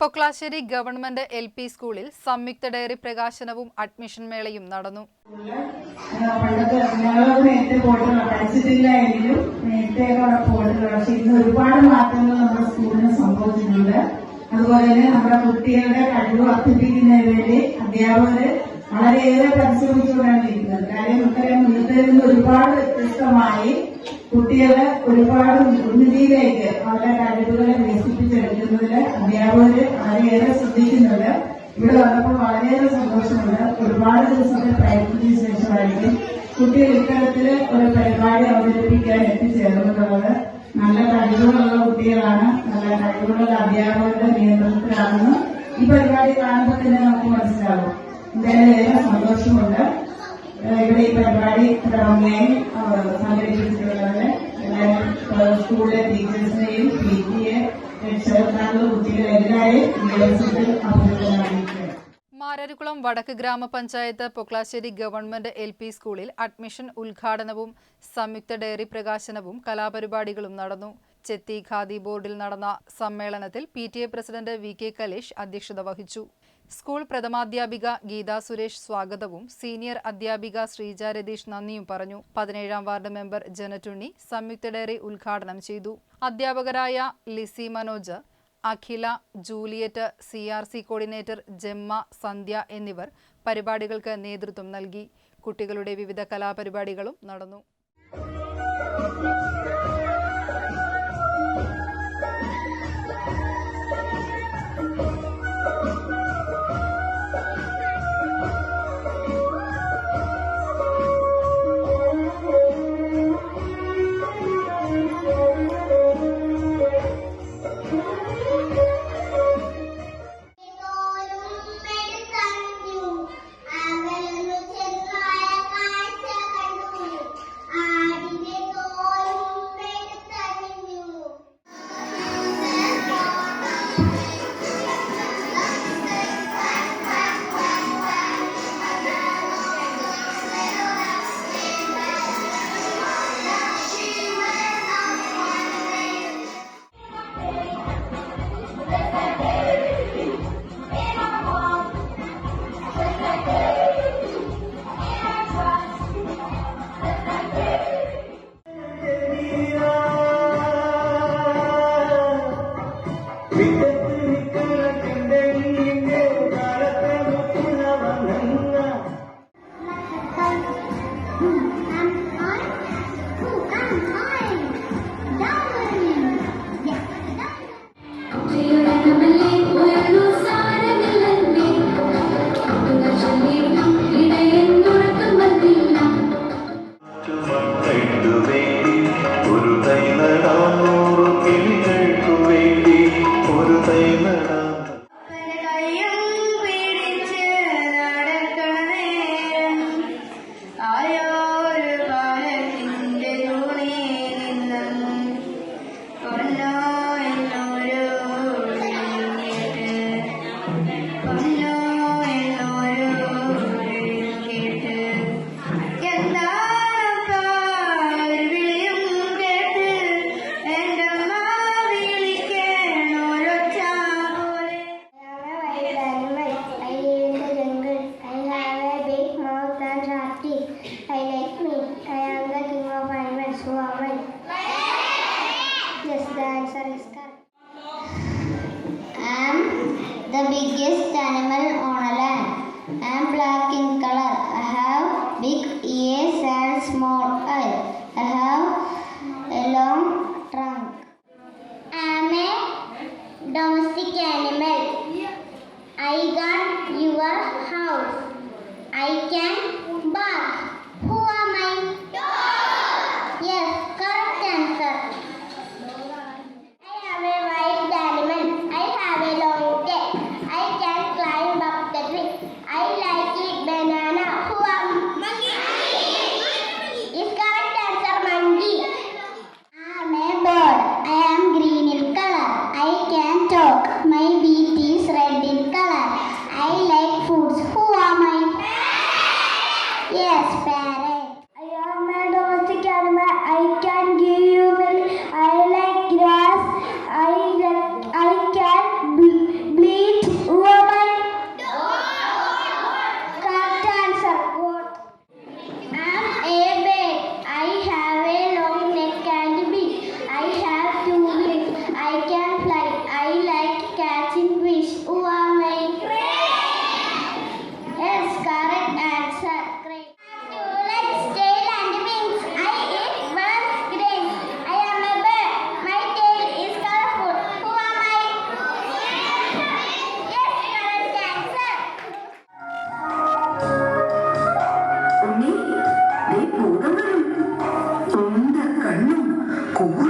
Poklassery government L P സ്കൂളിൽ സംയുക്ത diary പ്രകാശനവും അഡ്മിഷൻ മേളയും നടന്നു. അതുപോലെ തന്നെ നമ്മുടെ കുട്ടികളുടെ കഴിവ് വർദ്ധിപ്പിക്കുന്നതിന് വേണ്ടി അധ്യാപകര് വളരെയേറെ പരിശ്രമിച്ചുകൊണ്ടാണ് ഇരിക്കുന്നത്. കാര്യം ഇത്രയും നിന്ന് ഒരുപാട് വ്യത്യസ്തമായി കുട്ടികളെ ഒരുപാട് ഉന്നതിയിലേക്ക് അവരുടെ കഴിവുകളെ വികസിപ്പിച്ചെടുക്കുന്നതിൽ അധ്യാപകര് വളരെയേറെ ശ്രദ്ധിക്കുന്നുണ്ട്. ഇവിടെ വന്നപ്പോൾ വളരെയേറെ സന്തോഷമുണ്ട്. ഒരുപാട് ദിവസത്തെ പ്രയത്നത്തിന് ശേഷമായിരിക്കും കുട്ടികൾ ഇത്തരത്തിൽ ഒരു പരിപാടി അവതരിപ്പിക്കാൻ എത്തിച്ചേർന്നിട്ടുള്ളത്. നല്ല കഴിവുകളുള്ള കുട്ടികളാണ്. നല്ല കഴിവുകളുള്ള അധ്യാപകരുടെ നിയന്ത്രണത്തിലാണെന്ന് ഈ പരിപാടി കാണുമ്പോൾ തന്നെ നമുക്ക് മനസ്സിലാവും. എന്തായാലും സന്തോഷമുണ്ട്. ഇവിടെ ഈ പരിപാടി ഓൺലൈൻ സംഘടിപ്പിച്ചിട്ടുള്ളത് സ്കൂളിലെ ടീച്ചേഴ്സിനെയും പി ടി എ രക്ഷകർത്താക്കളും കുട്ടികളെ എല്ലാവരെയും ഈ അവസരത്തിൽ അഭിനന്ദനം മാരാരിക്കുളം വടക്ക് ഗ്രാമപഞ്ചായത്ത് പൊക്ലാശ്ശേരി ഗവൺമെന്റ് എൽ പി സ്കൂളിൽ അഡ്മിഷൻ ഉദ്ഘാടനവും സംയുക്ത ഡയറി പ്രകാശനവും കലാപരിപാടികളും നടന്നു. ചെത്തി ഖാദി ബോർഡിൽ നടന്ന സമ്മേളനത്തിൽ P president V K Kalesh അധ്യക്ഷത വഹിച്ചു. സ്കൂൾ പ്രഥമാധ്യാപിക ഗീതാ സുരേഷ് സ്വാഗതവും. സീനിയർ അധ്യാപിക ശ്രീജ രതീഷ് നന്ദിയും പറഞ്ഞു. പതിനേഴാം വാർഡ് മെമ്പർ ജനറ്റുണ്ണി സംയുക്ത ഡയറി ഉദ്ഘാടനം ചെയ്തു. അധ്യാപകരായ Lissy Manoj Akhila Juliet C R C coordinator Jemma Sandhya എന്നിവർ പരിപാടികൾക്ക് നേതൃത്വം നൽകി. കുട്ടികളുടെ വിവിധ കലാപരിപാടികളും നടന്നു. Answer is correct. I am the biggest animal on a land. I am black in color. I have big ears and small eyes. I have a long trunk. I am a domestic animal. I got your house. I can bark. Who am I? Yes, correct answer. I have a wild animal. I have a long tail. I can climb up the tree. I like eat banana. Who am Monkey. Is correct answer monkey. I am a bird. I am green in color. I can talk. My beak is red in color. I like for.